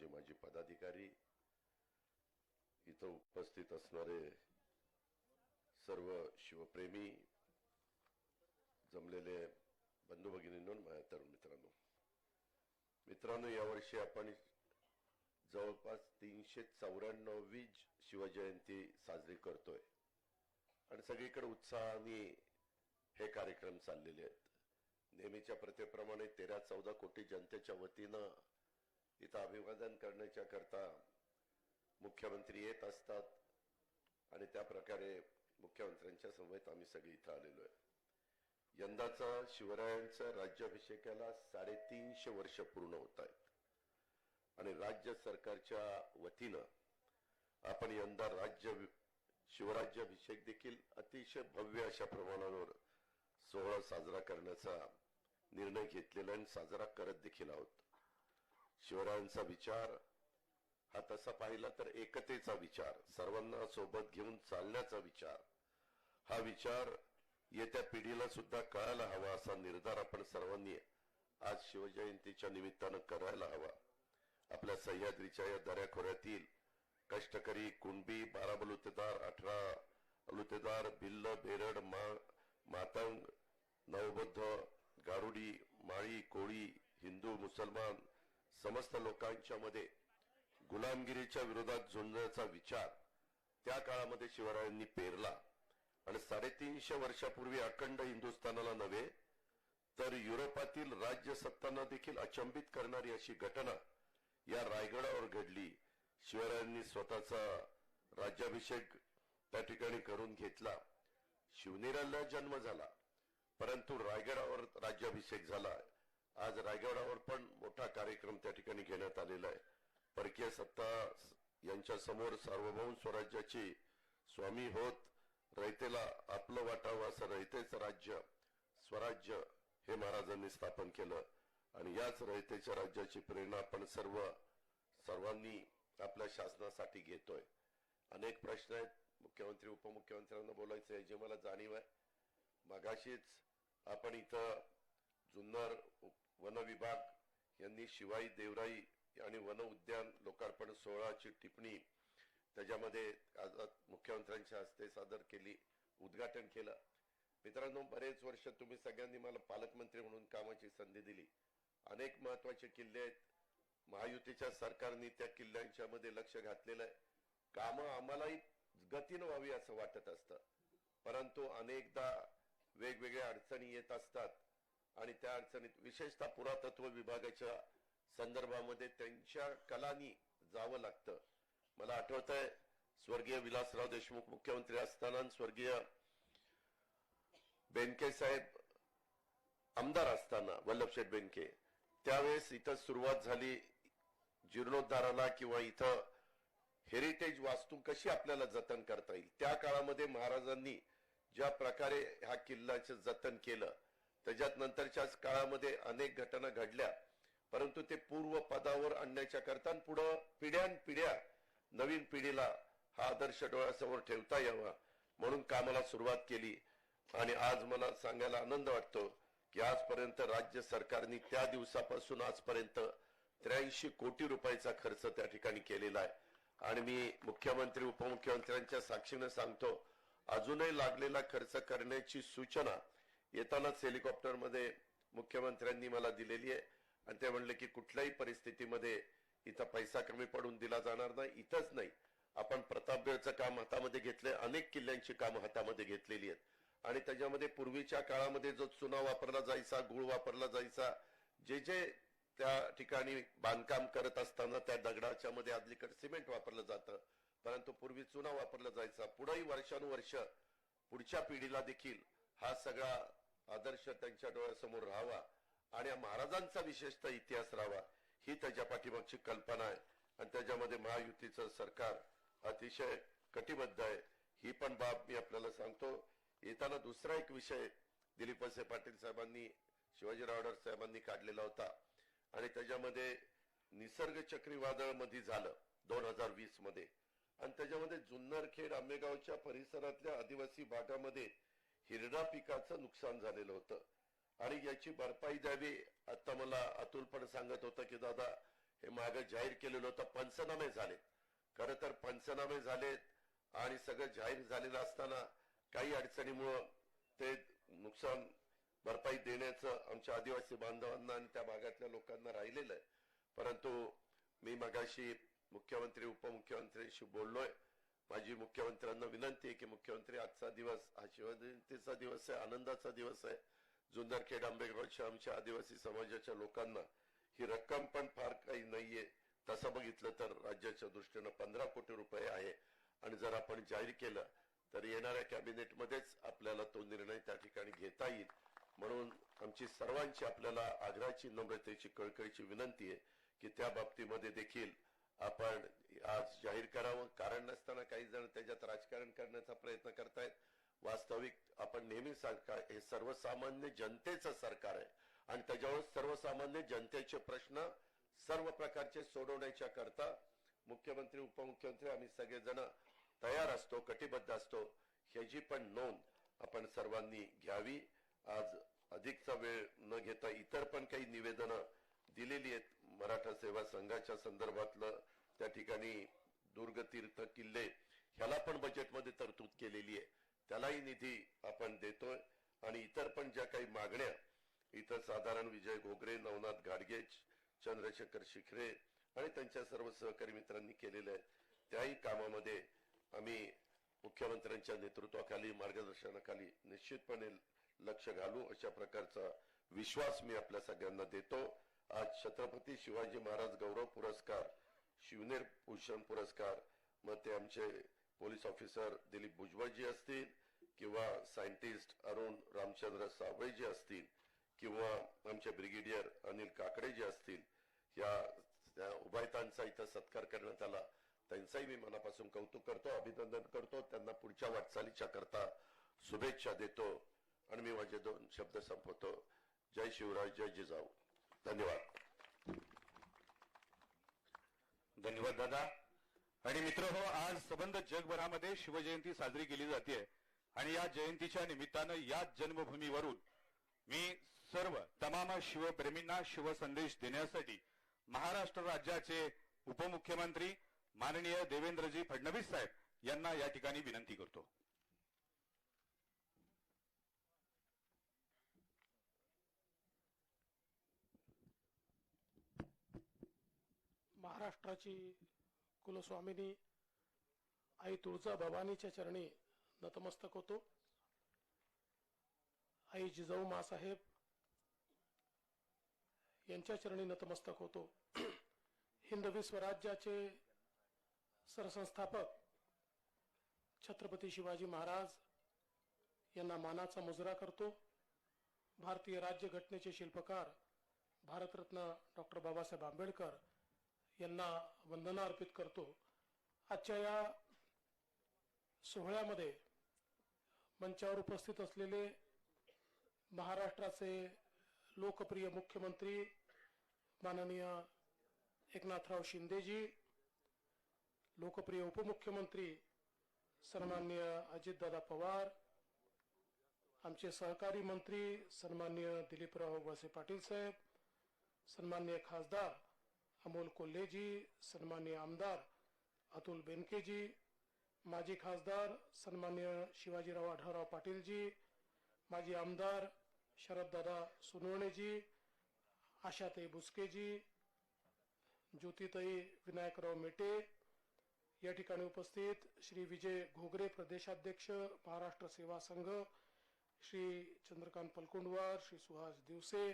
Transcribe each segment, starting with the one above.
माझे माझे पदाधिकारी इथं उपस्थित असणारे सर्व शिवप्रेमी जमलेले बंधू भगिनींनो माझ्या तरुण मित्रांनो. मित्रांनो यावर्षी आपण जवळपास तीनशे चौऱ्याण्णववी शिवजयंती साजरी करतोय. आणि सगळीकडे उत्साहाने हे कार्यक्रम चाललेले आहेत. नेहमीच्या प्रथेप्रमाणे तेरा चौदा कोटी जनतेच्या वतीनं इथं अभिवादन करण्याच्या करता मुख्यमंत्री येत असतात आणि त्या प्रकारे मुख्यमंत्र्यांच्या समवेत आम्ही सगळे इथं आलेलो आहे. यंदाचा शिवरायांचा राज्याभिषेकाला साडेतीनशे वर्ष पूर्ण होत आहेत. आणि राज्य सरकारच्या वतीनं आपण यंदा राज्य शिवराज्याभिषेक देखील अतिशय भव्य अशा प्रमाणावर सोहळा साजरा करण्याचा निर्णय घेतलेला आणि साजरा करत देखील आहोत. शिवरायांचा विचार हा तसा पाहिला तर एकतेचा विचार सर्वांना सोबत घेऊन चालण्याचा विचार. हा विचार येत्या पिढीला सुद्धा कळायला हवा असा निर्धार आपण सर्वांनी आज शिवजयंतीच्या निमित्तानं करायला हवा. आपल्या सह्याद्रीच्या या दऱ्याखोऱ्यातील कष्टकरी कुणबी बारा बलुतेदार अठरा बलुतेदार भिल्ल बेरड मा मातंग नवबद्ध गारुडी माळी कोळी हिंदू मुसलमान समस्त लोकांच्या मध्ये गुलामगिरीच्या विरोधात झुंजण्याचा विचार त्या काळामध्ये शिवरायांनी पेरला. आणि साडेतीनशे वर्षापूर्वी अखंड हिंदुस्थानाला नव्हे तर युरोपातील राज्य सत्तांना देखील अचंबित करणारी अशी घटना या रायगडावर घडली. शिवरायांनी स्वतःचा राज्याभिषेक त्या ठिकाणी करून घेतला. शिवनेराला जन्म झाला परंतु रायगडावर राज्याभिषेक झाला. आज रायगडावर पण मोठा कार्यक्रम त्या ठिकाणी घेण्यात आलेला आहे. परकीय सत्ता यांच्या समोर सार्वभौम स्वराज्याची स्वामी होत रयतेला आपलं वाटावं असं रयतेचं राज्य स्वराज्य हे महाराजांनी स्थापन केलं. आणि याच रयतेच्या राज्याची प्रेरणा आपण सर्व सर्वांनी आपल्या शासनासाठी घेतोय. अनेक प्रश्न आहेत. मुख्यमंत्री उपमुख्यमंत्र्यांना बोलायचं आहे. जे मला जाणीव आहे. मगाशीच आपण इथं जुन्नर वन विभाग यांनी शिवाई देवराई आणि वन उद्यान लोकार्पण सोहळाची टिप्पणी त्याच्यामध्ये आज मुख्यमंत्र्यांच्या हस्ते सादर केली उद्घाटन केलं. मित्रांनो बरेच वर्ष तुम्ही सगळ्यांनी मला पालकमंत्री म्हणून कामाची संधी दिली. अनेक महत्त्वाचे किल्ले आहेत. महायुतीच्या सरकारने त्या किल्ल्यांच्या मध्ये लक्ष घातलेलं आहे. कामं आम्हालाही गतीनं व्हावी असं वाटत असतं. परंतु अनेकदा वेगवेगळ्या अडचणी येत असतात. आणि त्या अडचणीत विशेषतः पुरातत्व विभागाच्या संदर्भामध्ये त्यांच्या कलानी जावं लागतं. मला आठवत आहे स्वर्गीय विलासराव देशमुख मुख्यमंत्री असताना स्वर्गीय बेनके साहेब आमदार असताना वल्लभशेठ बेनके त्यावेळेस इथं सुरुवात झाली जीर्णोद्धाराला किंवा इथं हेरिटेज वास्तू कशी आपल्याला जतन करता येईल? त्या काळामध्ये महाराजांनी ज्या प्रकारे ह्या किल्ल्याचं जतन केलं त्याच्यात नंतरच्या काळामध्ये अनेक घटना घडल्या. परंतु ते पूर्व पदावर आणण्याच्या करता पुढं पिढ्यान पिढ्या नवीन पिढीला हा आदर्श डोळ्यासमोर ठेवता यावा म्हणून कामाला सुरुवात केली. आणि आज मला सांगायला आनंद वाटतो की आजपर्यंत राज्य सरकारने त्या दिवसापासून आजपर्यंत त्र्याऐंशी कोटी रुपयाचा खर्च त्या ठिकाणी केलेला आहे. आणि मी मुख्यमंत्री उपमुख्यमंत्र्यांच्या साक्षीनं सांगतो अजूनही लागलेला खर्च करण्याची सूचना येतानाच हेलिकॉप्टरमध्ये मुख्यमंत्र्यांनी मला दिलेली आहे. आणि ते म्हणले की कुठल्याही परिस्थितीमध्ये इथं पैसा कमी पडून दिला जाणार नाही इथंच नाही. आपण प्रतापगडचं काम हातामध्ये घेतलंय अनेक किल्ल्यांची कामं हातामध्ये घेतलेली आहेत. आणि त्याच्यामध्ये पूर्वीच्या काळामध्ये जो चुना वापरला जायचा गुळ वापरला जायचा जे जे त्या ठिकाणी बांधकाम करत असताना त्या दगडाच्या मध्ये आदलीकडे सिमेंट वापरलं जातं. परंतु पूर्वी चुना वापरला जायचा. पुढेही वर्षानुवर्ष पुढच्या पिढीला देखील हा सगळा आदर्श त्यांच्या डोळ्यासमोर राहावा आणि महाराजांचा विशेषतः इतिहास राहावा ही त्याच्या पाठीमागची कल्पना आहे. आणि त्याच्यामध्ये महायुतीचं सरकार अतिशय कटिबद्ध आहे. ही पण बाब मी आपल्याला सांगतो. येताना दुसरा एक विषय दिलीप वसे पाटील साहेबांनी शिवाजीराव रावडर साहेबांनी काढलेला होता. आणि त्याच्यामध्ये निसर्ग चक्रीवादळमध्ये झालं दोन हजार वीसमध्ये आणि त्याच्यामध्ये जुन्नरखेड आंबेगावच्या परिसरातल्या आदिवासी भागामध्ये हिरडा पिकाचं नुकसान झालेलं होतं. आणि याची भरपाई द्यावी आता मला अतुल पण सांगत होतं की दादा हे मागं जाहीर केलेलं होतं पंचनामे झाले खर तर पंचनामे झालेत आणि सगळं जाहीर झालेलं असताना काही अडचणीमुळं ते नुकसान भरपाई देण्याचं आमच्या आदिवासी बांधवांना आणि त्या भागातल्या लोकांना राहिलेलं आहे. परंतु मी मगाशी मुख्यमंत्री उपमुख्यमंत्र्यांशी बोललोय. माझी मुख्यमंत्र्यांना विनंती आहे की मुख्यमंत्री आजचा दिवस हा शिवजयंतीचा दिवस आहे आनंदाचा दिवस आहे. जुन्नरखेड आंबेगावच्या आमच्या आदिवासी समाजाच्या लोकांना ही रक्कम पण फार काही नाहीये. तसं बघितलं तर राज्याच्या दृष्टीनं पंधरा कोटी रुपये आहे. आणि जर आपण जाहीर केलं तर येणाऱ्या कॅबिनेटमध्येच आपल्याला तो निर्णय त्या ठिकाणी घेता येईल. म्हणून आमची सर्वांची आपल्याला आग्रहाची नम्रतेची कळकळीची विनंती आहे की त्या बाबतीमध्ये देखील आपण आज जाहीर करावं. कारण नसताना काही जण त्याच्यात राजकारण करण्याचा प्रयत्न करतायत. वास्तविक आपण नेहमी सरकार हे सर्वसामान्य जनतेचं सरकार आहे. आणि त्याच्यावर सर्वसामान्य जनतेचे प्रश्न सर्व प्रकारचे सोडवण्याच्या करता मुख्यमंत्री उपमुख्यमंत्री आम्ही सगळेजण तयार असतो कटिबद्ध असतो. ह्याची पण नोंद आपण सर्वांनी घ्यावी. आज अधिकचा वेळ न घेता इतर पण काही मराठा सेवा संघाच्या संदर्भातलं त्या ठिकाणी दुर्गतीर्थ किल्ले ह्याला पण बजेटमध्ये तरतूद केलेली आहे. त्यालाही निधी आपण देतोय आणि इतर पण ज्या काही मागण्या इतर साधारण विजय घोगरे नवनाथ गाडगे चंद्रशेखर शिखरे आणि त्यांच्या सर्व सहकारी मित्रांनी केलेल्या आहेत. त्याही कामामध्ये आम्ही मुख्यमंत्र्यांच्या नेतृत्वाखाली मार्गदर्शनाखाली निश्चितपणे लक्ष घालू अशा प्रकारचा विश्वास मी आपल्या सगळ्यांना देतो. आज छत्रपती शिवाजी महाराज गौरव पुरस्कार शिवनेर भूषण पुरस्कार मग ते आमचे पोलीस ऑफिसर दिलीप भुजबळजी असतील किंवा सायंटिस्ट अरुण रामचंद्र सावळेजी असतील किंवा आमचे ब्रिगेडियर अनिल काकडे जे असतील या उभायतांचा इथं सत्कार करण्यात आला. त्यांचाही मी मनापासून कौतुक करतो अभिनंदन करतो. त्यांना पुढच्या वाटचालीच्या करता शुभेच्छा देतो. आणि मी माझे दोन शब्द संपवतो. जय शिवराज जय जिजाऊ. धन्यवाद. धन्यवाद दादा. आणि मित्र हो आज सबंध जगभरामध्ये शिवजयंती साजरी केली जाते. आणि या जयंतीच्या निमित्तानं याच जन्मभूमीवरून मी सर्व तमाम शिवप्रेमींना शिवसंदेश देण्यासाठी महाराष्ट्र राज्याचे उपमुख्यमंत्री माननीय देवेंद्रजी फडणवीस साहेब यांना या ठिकाणी विनंती करतो. महाराष्ट्राची कुलस्वामिनी आई तुळजा भवानीच्या चरणी नतमस्तक होतो. आई जिजाऊ मासाहेब यांच्या चरणी नतमस्तक होतो. हिंदवी स्वराज्याचे सरसंस्थापक छत्रपती शिवाजी महाराज यांना मानाचा मुजरा करतो. भारतीय राज्यघटनेचे शिल्पकार भारतरत्न डॉक्टर बाबासाहेब आंबेडकर यांना वंदना अर्पित करतो. आजच्या या सोहळ्यामध्ये मंचावर उपस्थित असलेले महाराष्ट्राचे लोकप्रिय मुख्यमंत्री माननीय एकनाथराव शिंदेजी लोकप्रिय उपमुख्यमंत्री सन्मान्य अजितदादा पवार आमचे सहकारी मंत्री सन्मान्य दिलीपराव वळसे पाटील साहेब सन्मान्य खासदार अमोल कोल्हेजी सन्मान्य आमदार अतुल बेनकेजी माजी खासदार सन्मान्य शिवाजीराव आढळराव पाटीलजी माजी आमदार शरददादा सोनवणेजी आशाताई बुसकेजी ज्योतिताई विनायकराव मेटे या ठिकाणी उपस्थित श्री विजय घोगरे प्रदेशाध्यक्ष महाराष्ट्र सेवा संघ श्री चंद्रकांत पलकुंडवार श्री सुहास दिवसे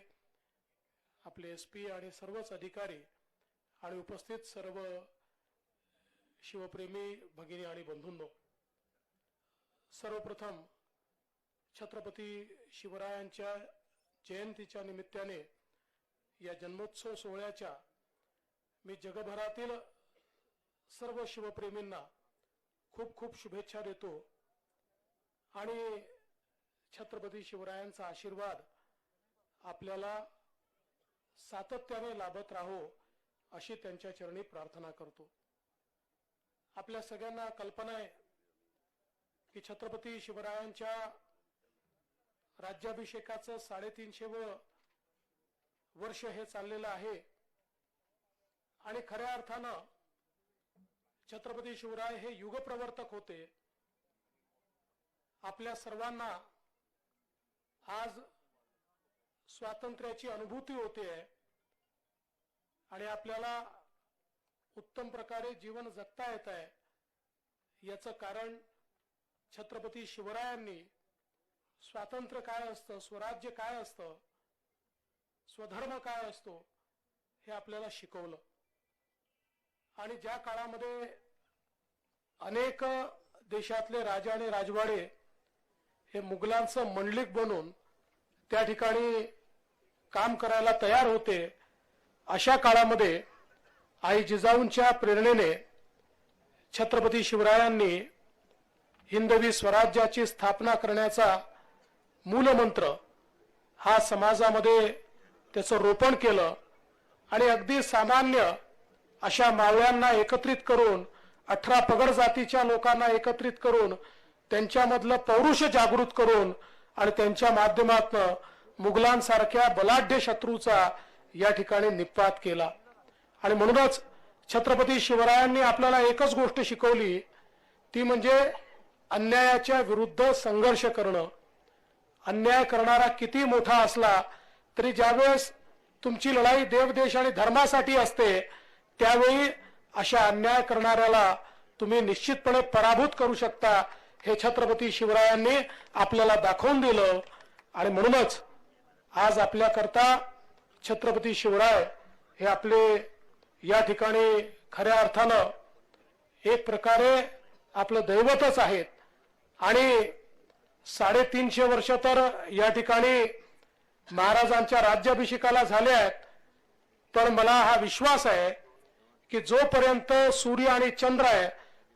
आपले एस पी आणि सर्वच अधिकारी आणि उपस्थित सर्व शिवप्रेमी भगिनी आणि बंधूंनो सर्वप्रथम छत्रपती शिवरायांच्या जयंतीच्या निमित्ताने या जन्मोत्सव सोहळ्याच्या मी जगभरातील सर्व शिवप्रेमींना खूप खूप शुभेच्छा देतो. आणि छत्रपती शिवरायांचा आशीर्वाद आपल्याला सातत्याने लाभत राहो अशी त्यांच्या चरणी प्रार्थना करतो. आपल्या सगळ्यांना कल्पना आहे की छत्रपती शिवरायांच्या राज्याभिषेकाचं साडेतीनशे व वर्ष हे चाललेलं आहे. आणि खऱ्या अर्थानं छत्रपती शिवराय हे युगप्रवर्तक होते. आपल्या सर्वांना आज स्वातंत्र्याची अनुभूती होते. आहे आणि आपल्याला उत्तम प्रकारे जीवन जगता येत आहे याचं कारण छत्रपती शिवरायांनी स्वातंत्र्य काय असतं स्वराज्य काय असतं स्वधर्म काय असतो हे आपल्याला शिकवलं. आणि ज्या काळामध्ये अनेक देशातले राजा आणि राजवाडे हे मुघलांचं मंडलिक बनून त्या ठिकाणी काम करायला तयार होते अशा काळामध्ये आई जिजाऊंच्या प्रेरणेने छत्रपती शिवरायांनी हिंदवी स्वराज्याची स्थापना करण्याचा मूलमंत्र हा समाजामध्ये त्याचं रोपण केलं आणि अगदी सामान्य अशा मावळ्यांना एकत्रित करून अठरा पगड जातीच्या लोकांना एकत्रित करून त्यांच्यामधलं पौरुष जागृत करून आणि त्यांच्या माध्यमातून मुघलांसारख्या बलाढ्य शत्रूचा या ठिकाणी निपात केला. आणि म्हणूनच छत्रपती शिवरायांनी आपल्याला एकच गोष्ट शिकवली ती म्हणजे अन्यायाच्या विरुद्ध संघर्ष करणं. अन्याय करणारा किती मोठा असला तरी ज्यावेळेस तुमची लढाई देवदेश आणि धर्मासाठी असते त्यावेळी अशा अन्याय करणाऱ्याला तुम्ही निश्चितपणे पराभूत करू शकता हे छत्रपती शिवरायांनी आपल्याला दाखवून दिलं. आणि म्हणूनच आज आपल्याकरता छत्रपती शिवराय हे आपले या ठिकाणी खऱ्या अर्थानं एक प्रकारे आपलं दैवतच आहेत. आणि साडेतीनशे वर्ष तर या ठिकाणी महाराजांच्या राज्याभिषेकाला झाले आहेत. पण मला हा विश्वास आहे की जोपर्यंत सूर्य आणि चंद्र आहे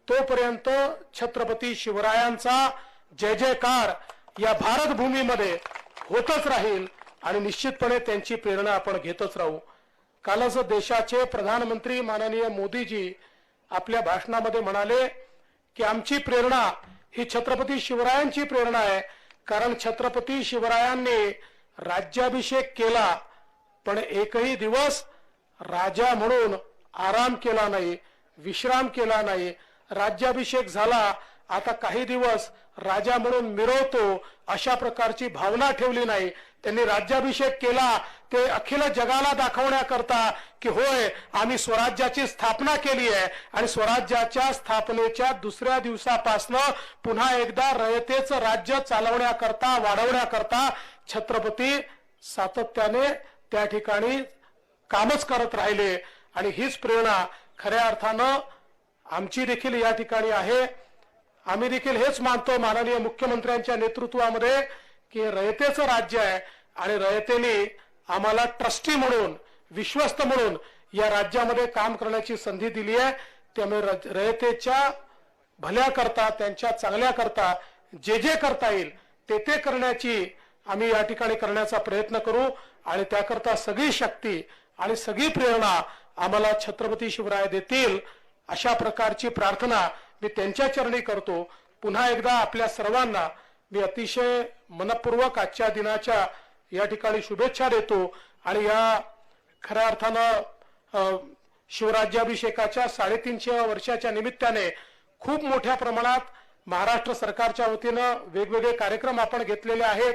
तोपर्यंत छत्रपती शिवरायांचा जय जयकार या भारतभूमीमध्ये होतच राहील. आणि निश्चितपणे त्यांची प्रेरणा आपण घेतच राहू. कालच देशाचे प्रधानमंत्री माननीय मोदीजी आपल्या भाषणामध्ये म्हणाले की आमची प्रेरणा ही छत्रपती शिवरायांची प्रेरणा आहे. कारण छत्रपती शिवरायांनी राज्याभिषेक केला पण एकही दिवस राजा म्हणून आराम केला नाही विश्राम केला नाही. राज्याभिषेक झाला आता काही दिवस राजा म्हणून मिरवतो अशा प्रकारची भावना ठेवली नाही. त्यांनी राज्याभिषेक केला ते अखिल जगाला दाखवण्याकरता की होय आम्ही स्वराज्याची स्थापना केली आहे आणि स्वराज्याच्या स्थापनेच्या दुसऱ्या दिवसापासनं पुन्हा एकदा रयतेचं राज्य चालवण्याकरता वाढवण्याकरता छत्रपती सातत्याने त्या ठिकाणी कामच करत राहिले. आणि हीच प्रेरणा खऱ्या अर्थानं आमची देखील या ठिकाणी आहे. आम्ही देखील हेच मानतो माननीय मुख्यमंत्र्यांच्या नेतृत्वामध्ये की रयतेचं राज्य आहे आणि रयतेने आम्हाला ट्रस्टी म्हणून विश्वस्त म्हणून या राज्यामध्ये काम करण्याची संधी दिली आहे. त्यामुळे रयतेच्या भल्या करता त्यांच्या चांगल्या करता जे जे करता येईल ते ते करण्याची आम्ही या ठिकाणी करण्याचा प्रयत्न करू आणि त्याकरता सगळी शक्ती आणि सगळी प्रेरणा आम्हाला छत्रपती शिवराय देतील अशा प्रकारची प्रार्थना मी त्यांच्या चरणी करतो. पुन्हा एकदा आपल्या सर्वांना मी अतिशय मनपूर्वक आजच्या दिनाच्या या ठिकाणी शुभेच्छा देतो आणि या खऱ्या अर्थानं शिवराज्याभिषेकाच्या साडेतीनशे वर्षाच्या निमित्ताने खूप मोठ्या प्रमाणात महाराष्ट्र सरकारच्या वतीनं वेगवेगळे कार्यक्रम आपण घेतलेले आहेत.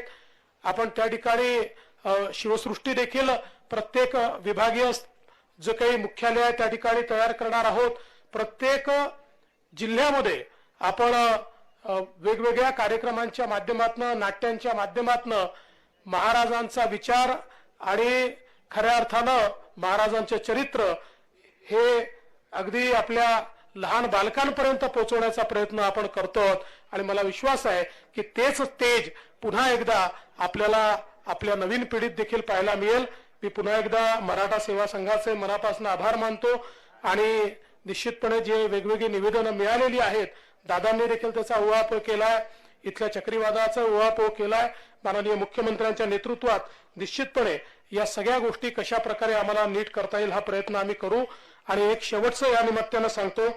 आपण त्या ठिकाणी शिवसृष्टी देखील प्रत्येक विभागीय जे काही मुख्यालय आहे त्या ठिकाणी तयार करणार आहोत. प्रत्येक जिल्ह्यामध्ये आपण वेगवेगळ्या कार्यक्रमांच्या माध्यमातून नाट्यांच्या माध्यमातून महाराजांचा विचार आणि खऱ्या अर्थानं महाराजांचे चरित्र हे अगदी आपल्या लहान बालकांपर्यंत पोहोचवण्याचा प्रयत्न आपण करतो. आणि मला विश्वास आहे की तेच तेज पुन्हा एकदा आपल्याला आपल्या नवीन पिढीत देखील पाहायला मिळेल. मी पुन्हा एकदा मराठा सेवा संघाचे मनापासून आभार मानतो. आणि निश्चितपणे जे वेगवेगळी निवेदनं मिळालेली आहेत दादांनी देखील त्याचा उहापोह केलाय. इथल्या चक्रीवादाचा उहापोह केलाय. माननीय मुख्यमंत्र्यांच्या नेतृत्वात निश्चितपणे या सगळ्या गोष्टी कशा प्रकारे आम्हाला नीट करता येईल हा प्रयत्न आम्ही करू. आणि एक शेवटचं या निमित्तानं सांगतो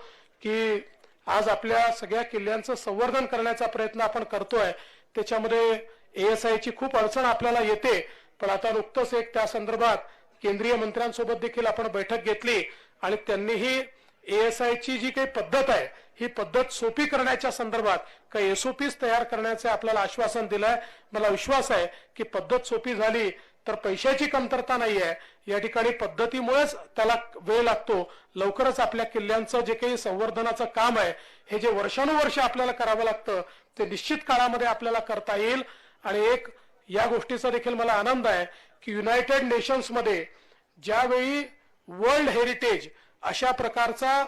की आज आपल्या सगळ्या किल्ल्यांचं संवर्धन करण्याचा प्रयत्न आपण करतोय. त्याच्यामध्ये एएसआयची खूप अडचण आपल्याला येते. पण आता नुकतंच एक त्या संदर्भात केंद्रीय मंत्र्यांसोबत देखील आपण बैठक घेतली. आणि त्यांनीही एएसआयची जी काही पद्धत आहे ही पद्धत सोपी करण्याच्या संदर्भात काही एसओपीज तयार करण्याचे आपल्याला आश्वासन दिलंय? मला विश्वास आहे की पद्धत सोपी झाली तर पैशाची कमतरता नाही आहे या ठिकाणी पद्धतीमुळेच त्याला वेळ लागतो. लवकरच आपल्या किल्ल्यांचं जे काही संवर्धनाचं काम आहे हे जे वर्षानुवर्ष आपल्याला करावं लागतं ते निश्चित काळामध्ये आपल्याला करता येईल. आणि एक या गोष्टीचा देखील मला आनंद आहे की युनायटेड नेशन्समध्ये ज्यावेळी वर्ल्ड हेरिटेज अशा प्रकारचा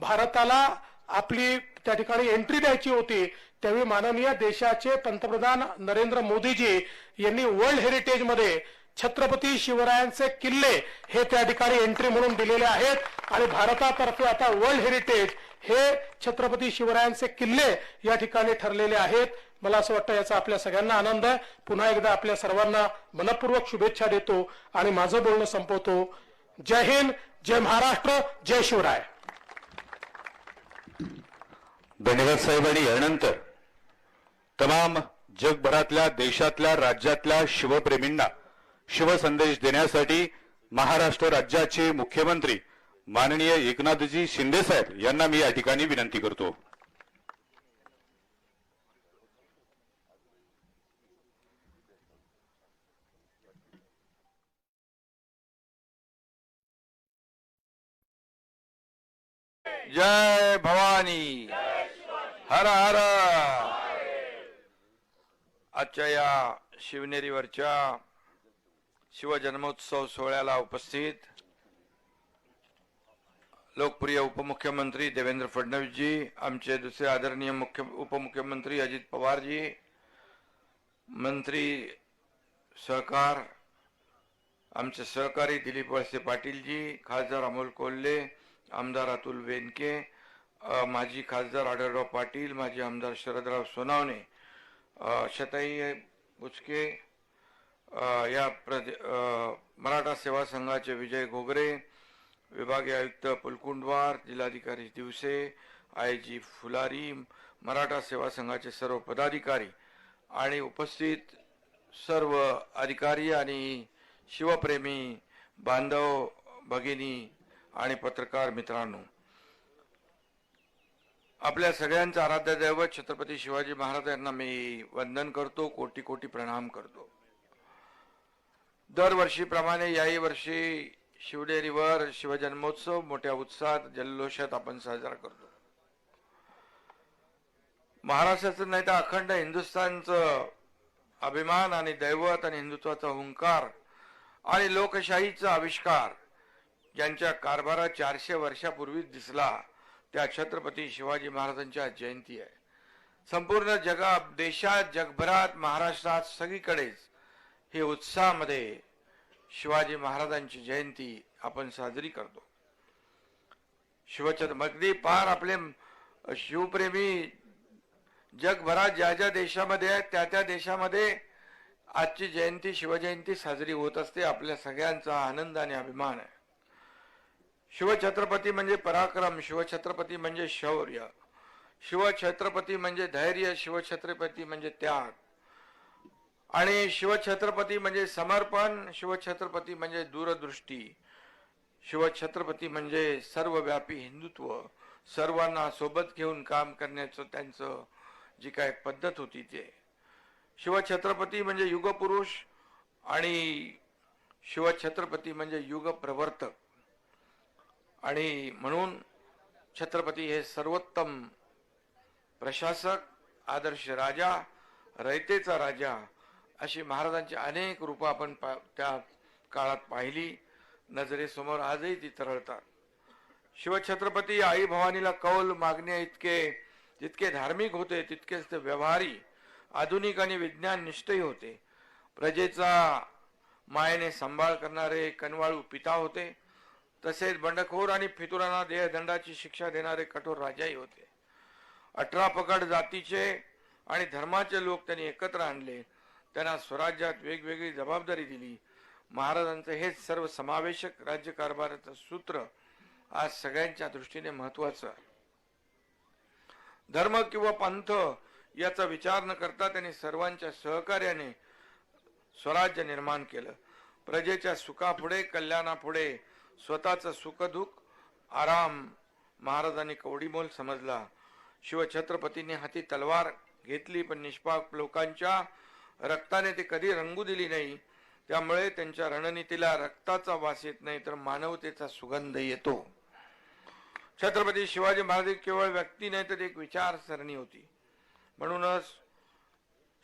भारताला आपली त्या ठिकाणी एंट्री द्यायची होती त्यावेळी माननीय देशाचे पंतप्रधान नरेंद्र मोदीजी यांनी वर्ल्ड हेरिटेजमध्ये छत्रपती शिवरायांचे किल्ले हे त्या ठिकाणी एंट्री म्हणून दिलेले आहेत. आणि भारतातर्फे आता वर्ल्ड हेरिटेज हे छत्रपती शिवरायांचे किल्ले या ठिकाणी ठरलेले आहेत. मला असं वाटतं याचा आपल्या सगळ्यांना आनंद आहे. पुन्हा एकदा आपल्या सर्वांना मनपूर्वक शुभेच्छा देतो आणि माझं बोलणं संपवतो. जय हिंद जय महाराष्ट्र जय शिवराय. धन्यवाद साहेब आणि यानंतर तमाम जगभरातल्या देशातल्या राज्यातल्या शिवप्रेमींना शिवसंदेश देण्यासाठी महाराष्ट्र राज्याचे मुख्यमंत्री माननीय एकनाथजी शिंदे साहेब यांना मी या ठिकाणी विनंती करतो. जय भवानी। हर हर. आजच्या या शिवनेरीवरच्या शिवजन्मोत्सव सोहळ्याला उपस्थित लोकप्रिय उपमुख्यमंत्री देवेंद्र फडणवीसजी आमचे दुसरे आदरणीय मुख्य उपमुख्यमंत्री अजित पवारजी मंत्री सहकार आमचे सहकारी दिलीप वळसे पाटीलजी खासदार अमोल कोल्हे आमदार अतुल वेनके माजी खासदार आढळराव पाटील माजी आमदार शरदराव सोनावणे शताई बुचके या प्रदे मराठा सेवा संघाचे विजय घोगरे विभागीय आयुक्त पुलकुंडवार जिल्हाधिकारी दिवसे आय जी फुलारी मराठा सेवा संघाचे सर्व पदाधिकारी आणि उपस्थित सर्व अधिकारी आणि शिवप्रेमी बांधव भगिनी आणि पत्रकार मित्रांनो आपल्या सगळ्यांचं आराध्य दैवत छत्रपती शिवाजी महाराज यांना मी वंदन करतो कोटी कोटी प्रणाम करतो. दरवर्षीप्रमाणे याही वर्षी शिवनेरीवर शिवजन्मोत्सव मोठ्या उत्साहात जल्लोषात आपण साजरा करतो. महाराष्ट्राचं नाही तर अखंड हिंदुस्थानचं अभिमान आणि दैवत आणि हिंदुत्वाचा हुंकार आणि लोकशाहीचा आविष्कार ज्यांच्या कारभारात चारशे वर्षापूर्वीच दिसला. त्या छत्रपती शिवाजी महाराजांच्या जयंती आहे. संपूर्ण जगा देशात जगभरात महाराष्ट्रात सगळीकडेच हे उत्साहामध्ये शिवाजी महाराजांची जयंती आपण साजरी करतो. शिवचंद्र अगदी पार आपले शिवप्रेमी जगभरात ज्या ज्या देशामध्ये आहेत त्या त्या देशामध्ये आजची जयंती शिवजयंती साजरी होत असते. आपल्या सगळ्यांचा आनंद आणि अभिमान आहे. शिवछत्रपती म्हणजे पराक्रम शिवछत्रपती म्हणजे शौर्य शिवछत्रपती म्हणजे धैर्य शिवछत्रपती म्हणजे त्याग. आणि शिवछत्रपती म्हणजे समर्पण शिवछत्रपती म्हणजे दूरदृष्टी शिवछत्रपती म्हणजे सर्वव्यापी हिंदुत्व सर्वांना सोबत घेऊन काम करण्याचं त्यांचं जी काय पद्धत होती ते. शिवछत्रपती म्हणजे युगपुरुष आणि शिवछत्रपती म्हणजे युग प्रवर्तक आणि म्हणून छत्रपती हे सर्वोत्तम प्रशासक आदर्श राजा रयतेचा राजा अशी महाराजांची अनेक रूपं आपण पा- त्या काळात पाहिली. नजरेसमोर आजही ती तरळतात. शिवछत्रपती आई भवानीला कौल मागण्या इतके जितके धार्मिक होते तितकेच ते व्यवहारी आधुनिक आणि विज्ञान निष्ठही होते. प्रजेचा मायेने सांभाळ करणारे कनवाळू पिता होते. तसेच बंडखोर आणि फितुरांना देहदंडाची शिक्षा देणारे कठोर राजाही होते. अठरा पकड जातीचे आणि धर्माचे लोक त्यांनी एकत्र आणले. त्यांना स्वराज्यात वेगवेगळी जबाबदारी दिली. महाराजांचं हेच सर्व समावेशक राज्यकारभाराचं सूत्र आज सगळ्यांच्या दृष्टीने महत्वाचं आहे. धर्म किंवा पंथ याचा विचार न करता त्यांनी सर्वांच्या सहकार्याने स्वराज्य निर्माण केलं. प्रजेच्या सुखापुढे कल्याणापुढे स्वतःचं सुखदुःख आराम महाराजांनी कवडीमोल समजला. शिवछत्रपतीने हाती तलवार घेतली पण निष्पाप लोकांच्या रक्ताने ते कधी रंगू दिली नाही. त्यामुळे त्यांच्या रणनीतीला रक्ताचा वास येत नाही तर मानवतेचा सुगंध येतो. छत्रपती शिवाजी महाराज केवळ व्यक्ती नाही तर एक विचारसरणी होती. म्हणूनच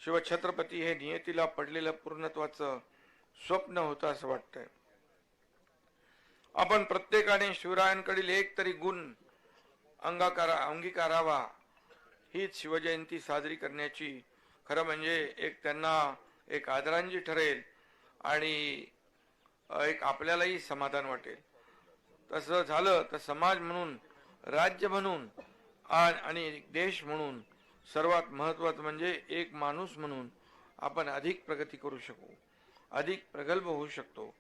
शिवछत्रपती हे नियतीला पडलेलं पूर्णत्वाचं स्वप्न होतं असं वाटतंय. आपण प्रत्येकाने शिवरायांकडील एक तरी गुण अंगाकारा अंगीकारावा. हीच शिवजयंती साजरी करण्याची खरं म्हणजे एक त्यांना एक आदरांजी ठरेल आणि एक आपल्यालाही समाधान वाटेल. तसं झालं तर समाज म्हणून राज्य म्हणून आ- आणि देश म्हणून सर्वात महत्त्वाचं म्हणजे एक माणूस म्हणून आपण अधिक प्रगती करू शकू. अधिक प्रगल्भ होऊ शकतो.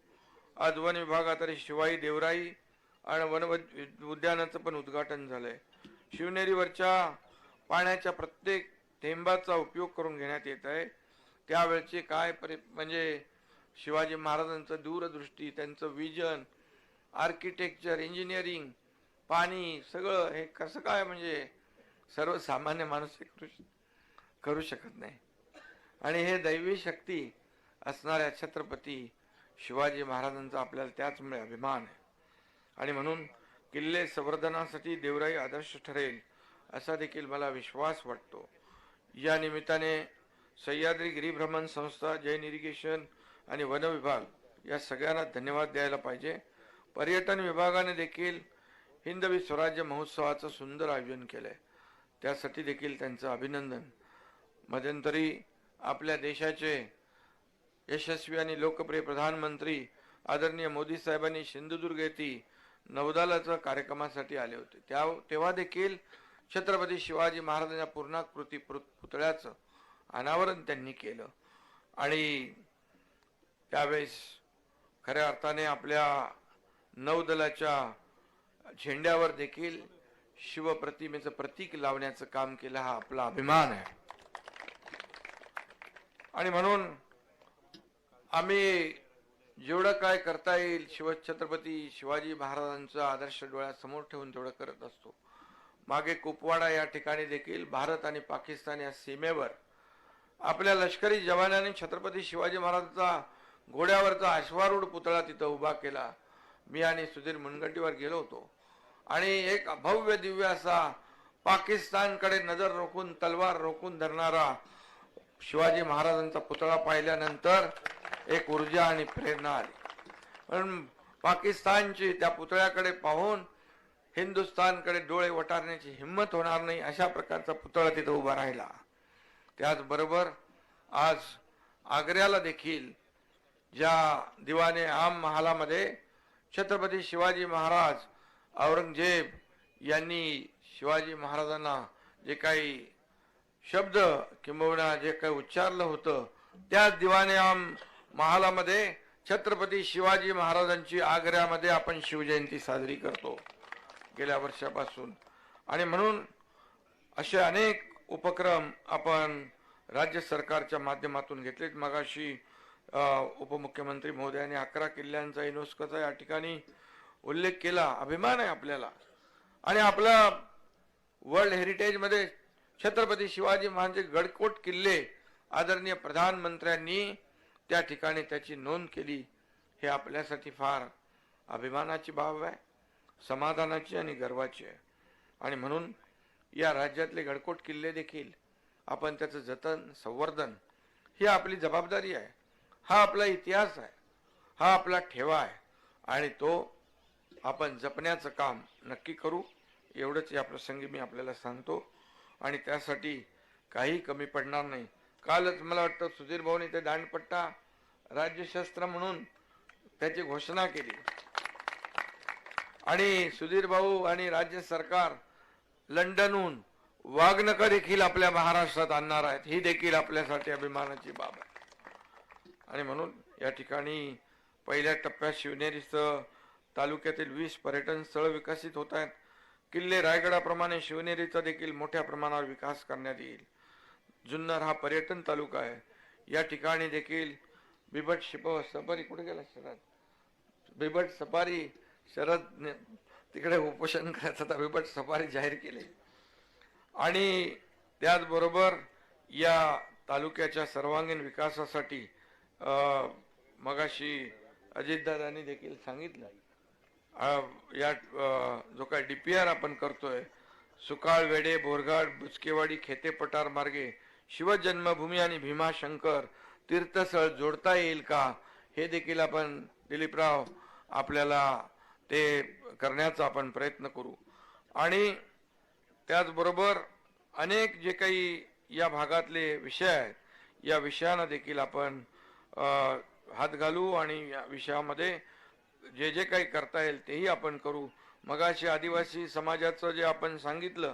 आज वन विभागातरी शिवाई देवराई आणि वन उद्यानाचं पण उद्घाटन झालंय. शिवनेरीवरच्या पाण्याच्या प्रत्येक थेंबाचा उपयोग करून घेण्यात येत आहे. त्यावेळचे काय परि म्हणजे शिवाजी महाराजांचं दूरदृष्टी त्यांचं विजन आर्किटेक्चर इंजिनिअरिंग पाणी सगळं हे कसं काय म्हणजे सर्वसामान्य माणूस हे करू श- करू शकत नाही. आणि हे दैवी शक्ती असणाऱ्या छत्रपती शिवाजी महाराजांचा आपल्याला त्याचमुळे अभिमान आहे. आणि म्हणून किल्ले संवर्धनासाठी देवराई आदर्श ठरेल असा देखील मला विश्वास वाटतो. या निमित्ताने सह्याद्री गिरिभ्रमण संस्था जैन इरिगेशन आणि वन विभाग या सगळ्यांना धन्यवाद द्यायला पाहिजे. पर्यटन विभागाने देखील हिंदवी स्वराज्य महोत्सवाचं सुंदर आयोजन केलंय. त्यासाठी देखील त्यांचं अभिनंदन. मध्यंतरी आपल्या देशाचे यशस्वी आणि लोकप्रिय प्रधानमंत्री आदरणीय मोदी साहेबांनी सिंधुदुर्ग येथे नौदलाच्या कार्यक्रमासाठी आले होते. त्या तेव्हा देखील छत्रपती शिवाजी महाराजांच्या पूर्णाकृती पुतळ्याचं अनावरण त्यांनी केलं. आणि त्यावेळेस खऱ्या अर्थाने आपल्या नौदलाच्या झेंड्यावर देखील शिवप्रतिमेचं प्रतीक लावण्याचं काम केलं हा आपला अभिमान आहे. आणि म्हणून आम्ही जेवढं काय करता येईल शिवछत्रपती शिवाजी महाराजांचा आदर्श डोळ्यासमोर ठेवून तेवढं करत असतो. मागे कुपवाडा या ठिकाणी देखील भारत आणि पाकिस्तान या सीमेवर आपल्या लष्करी जवानांनी छत्रपती शिवाजी महाराजांचा घोड्यावरचा अश्वारूढ पुतळा तिथं उभा केला. मी आणि सुधीर मुनगंटीवर गेलो होतो. आणि एक भव्य दिव्य असा पाकिस्तानकडे नजर रोखून तलवार रोखून धरणारा शिवाजी महाराजांचा पुतळा पाहिल्यानंतर एक ऊर्जा आणि प्रेरणा आली. पण पाकिस्तानची त्या पुतळ्याकडे पाहून हिंदुस्थानकडे डोळे वटारण्याची हिंमत होणार नाही अशा प्रकारचा पुतळा तिथं उभा राहिला. त्याचबरोबर आज आग्र्याला देखील ज्या दिवाने आम महालामध्ये छत्रपती शिवाजी महाराज औरंगजेब यांनी शिवाजी महाराजांना जे काही शब्द किंबहुना जे काही उच्चारलं होतं त्याच दिवाने आम महालामध्ये छत्रपती शिवाजी महाराजांची आग्र्यामध्ये आपण शिवजयंती साजरी करतो गेल्या वर्षापासून. आणि म्हणून असे अनेक उपक्रम आपण राज्य सरकारच्या माध्यमातून घेतलेत. मगाशी उपमुख्यमंत्री महोदयांनी अकरा किल्ल्यांचा युनेस्कोचा या ठिकाणी उल्लेख केला. अभिमान आहे आपल्याला. आणि आपला वर्ल्ड हेरिटेजमध्ये छत्रपती शिवाजी महाराजांचे गडकोट किल्ले आदरणीय प्रधानमंत्र्यांनी त्या ठिकाणी त्याची नोंद केली हे आपल्यासाठी फार अभिमानाची बाब आहे समाधानाची आणि गर्वाची आहे. आणि म्हणून या राज्यातले गडकोट किल्ले देखील आपण त्याचं जतन संवर्धन ही आपली जबाबदारी आहे. हा आपला इतिहास आहे. हा आपला ठेवा आहे. आणि तो आपण जपण्याचं काम नक्की करू एवढंच या प्रसंगी मी आपल्याला सांगतो. आणि त्यासाठी काही कमी पडणार नाही. कालच मला वाटतं सुधीर भाऊने ते दांडपट्टा राज्यशस्त्र म्हणून त्याची घोषणा केली. आणि सुधीर भाऊ आणि राज्य सरकार लंडनहून वाघनकर देखील आपल्या महाराष्ट्रात आणणार आहेत. ही देखील आपल्यासाठी अभिमानाची बाब आहे. आणि म्हणून या ठिकाणी पहिल्या टप्प्यात शिवनेरीसह तालुक्यातील वीस पर्यटन स्थळ विकसित होत आहेत. किल्ले रायगडाप्रमाणे शिवनेरीचा देखील मोठ्या प्रमाणावर विकास करण्यात येईल. जुन्नर हा पर्यटन तालुका आहे. या ठिकाणी देखील बिबट शिप सफारी कुठे गेला शरद? बिबट सफारी शरद तिकडे उपोषण करायचं बिबट सफारी जाहीर केली. आणि त्याचबरोबर या तालुक्याच्या सर्वांगीण विकासासाठी मगाशी अजितदादांनी देखील सांगितलं. या जो काय डी पी आर आपण करतोय सुकाळ वेडे बोरघाट बुचकेवाडी खेते पठार मार्गे शिवजन्मभूमी आणि भीमाशंकर तीर्थस्थळ जोडता येईल का? हे देखील आपण दिलीपराव आपल्याला ते करण्याचा आपण प्रयत्न करू. आणि त्याचबरोबर अनेक जे काही या भागातले विषय आहेत या विषयांना देखील आपण हात घालू आणि या विषयामध्ये जे जे काही करता येईल तेही आपण करू. मगाशी आदिवासी समाजाचं जे आपण सांगितलं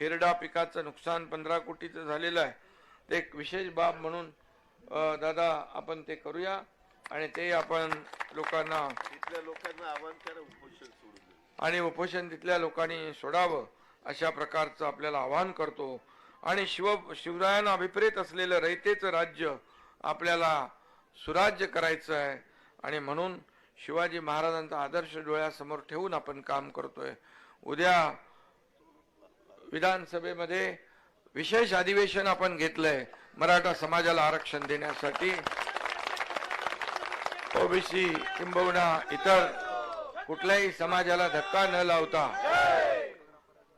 हिरडा पिकाचं नुकसान पंधरा कोटीचं झालेलं आहे. ते एक विशेष बाब म्हणून दादा आपण ते करूया आणि ते आपण लोकांना तिथल्या लोकांना आव्हान करा उपोषण सोडून. आणि उपोषण तिथल्या लोकांनी सोडावं अशा प्रकारचं आपल्याला आवाहन करतो. आणि शिव शिवरायांना अभिप्रेत असलेलं रयतेचं राज्य आपल्याला सुराज्य करायचं आहे. आणि म्हणून शिवाजी महाराजांचा आदर्श डोळ्यासमोर ठेवून आपण काम करतोय. उद्या विधानसभेमध्ये विशेष अधिवेशन आपण घेतलंय मराठा समाजाला आरक्षण देण्यासाठी. ओबीसी किंबहुना इतर कुठल्याही समाजाला धक्का न लावता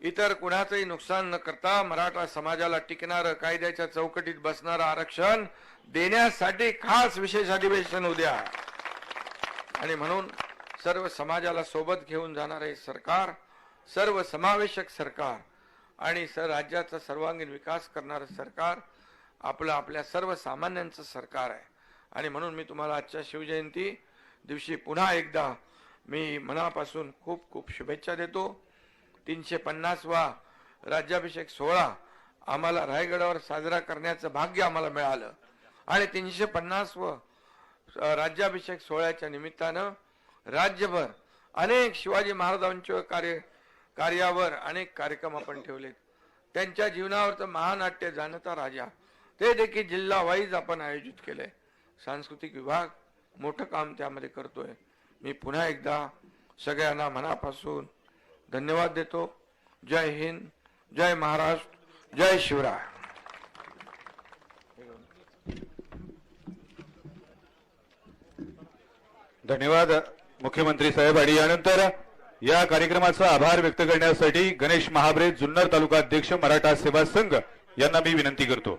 इतर कुणाचंही नुकसान न करता मराठा समाजाला टिकणारं कायद्याच्या चौकटीत बसणारं आरक्षण देण्यासाठी खास विशेष अधिवेशन उद्या. आणि म्हणून सर्व समाजाला सोबत घेऊन जाणारे सरकार सर्व समावेशक सरकार आणि स राज्याचा सर्वांगीण विकास करणारं सरकार आपलं आपल्या सर्वसामान्यांचं सरकार आहे. आणि म्हणून मी तुम्हाला आजच्या शिवजयंती दिवशी पुन्हा एकदा मी मनापासून खूप खूप शुभेच्छा देतो. तीनशे पन्नासवा राज्याभिषेक सोहळा आम्हाला रायगडावर साजरा करण्याचं भाग्य आम्हाला मिळालं. आणि तीनशे पन्नासव राज्याभिषेक सोहळ्याच्या निमित्तानं राज्यभर अनेक शिवाजी महाराजांचे कार्य कार्यावर अनेक कार्यक्रम आपण ठेवलेत. त्यांच्या जीवनावरचं महानाट्य जाणता राजा. ते देखील जिल्हा वाईज आपण आयोजित केलंय. सांस्कृतिक विभाग मोठं काम त्यामध्ये करतोय. मी पुन्हा एकदा सगळ्यांना मनापासून धन्यवाद देतो. जय हिंद जय महाराष्ट्र जय शिवराय. धन्यवाद मुख्यमंत्री साहेब. आणि यानंतर या कार्यक्रमाचा आभार व्यक्त करण्यासाठी गणेश महाबरे जुन्नर तालुका अध्यक्ष मराठा सेवा संघ यांना मी विनंती करतो.